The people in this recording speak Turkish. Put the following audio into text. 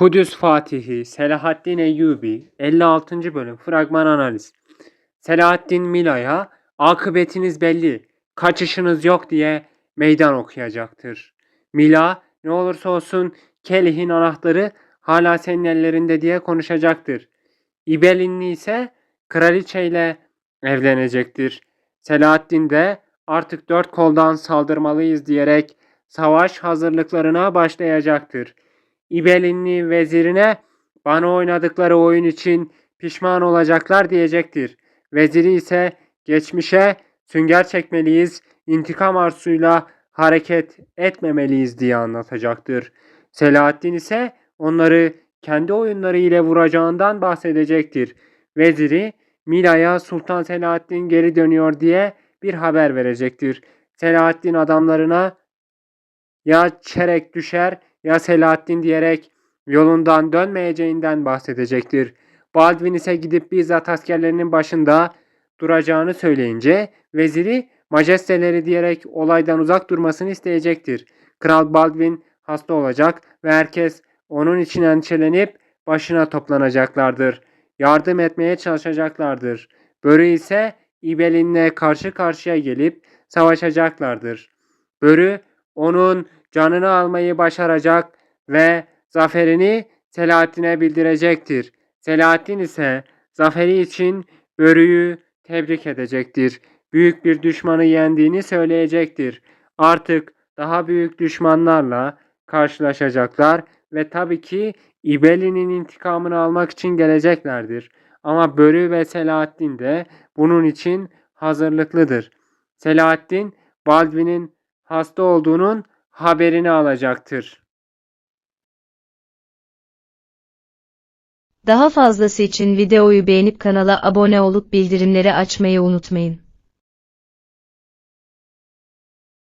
Kudüs Fatihi Selahaddin Eyyubi 56. bölüm fragman analiz. Selahaddin Mila'ya akıbetiniz belli, kaçışınız yok diye meydan okuyacaktır. Mila ne olursa olsun Kelih'in anahtarı hala senin ellerinde diye konuşacaktır. İbelinli ise kraliçeyle evlenecektir. Selahaddin de artık dört koldan saldırmalıyız diyerek savaş hazırlıklarına başlayacaktır. İbelinli vezirine bana oynadıkları oyun için pişman olacaklar diyecektir. Veziri ise geçmişe sünger çekmeliyiz, intikam arzusuyla hareket etmemeliyiz diye anlatacaktır. Selahaddin ise onları kendi oyunları ile vuracağından bahsedecektir. Veziri Mila'ya Sultan Selahaddin geri dönüyor diye bir haber verecektir. Selahaddin adamlarına ya çerek düşer ya Selahaddin diyerek yolundan dönmeyeceğinden bahsedecektir. Baldwin ise gidip bizzat askerlerinin başında duracağını söyleyince veziri majesteleri diyerek olaydan uzak durmasını isteyecektir. Kral Baldwin hasta olacak ve herkes onun için endişelenip başına toplanacaklardır. Yardım etmeye çalışacaklardır. Börü ise İbelin'le karşı karşıya gelip savaşacaklardır. Börü onun canını almayı başaracak ve zaferini Selahaddin'e bildirecektir. Selahaddin ise zaferi için Börü'yü tebrik edecektir. Büyük bir düşmanı yendiğini söyleyecektir. Artık daha büyük düşmanlarla karşılaşacaklar ve tabii ki İbeli'nin intikamını almak için geleceklerdir. Ama Börü ve Selahaddin de bunun için hazırlıklıdır. Selahaddin Baldwin'in hasta olduğunun haberini alacaktır. Daha fazlası için videoyu beğenip kanala abone olup bildirimleri açmayı unutmayın.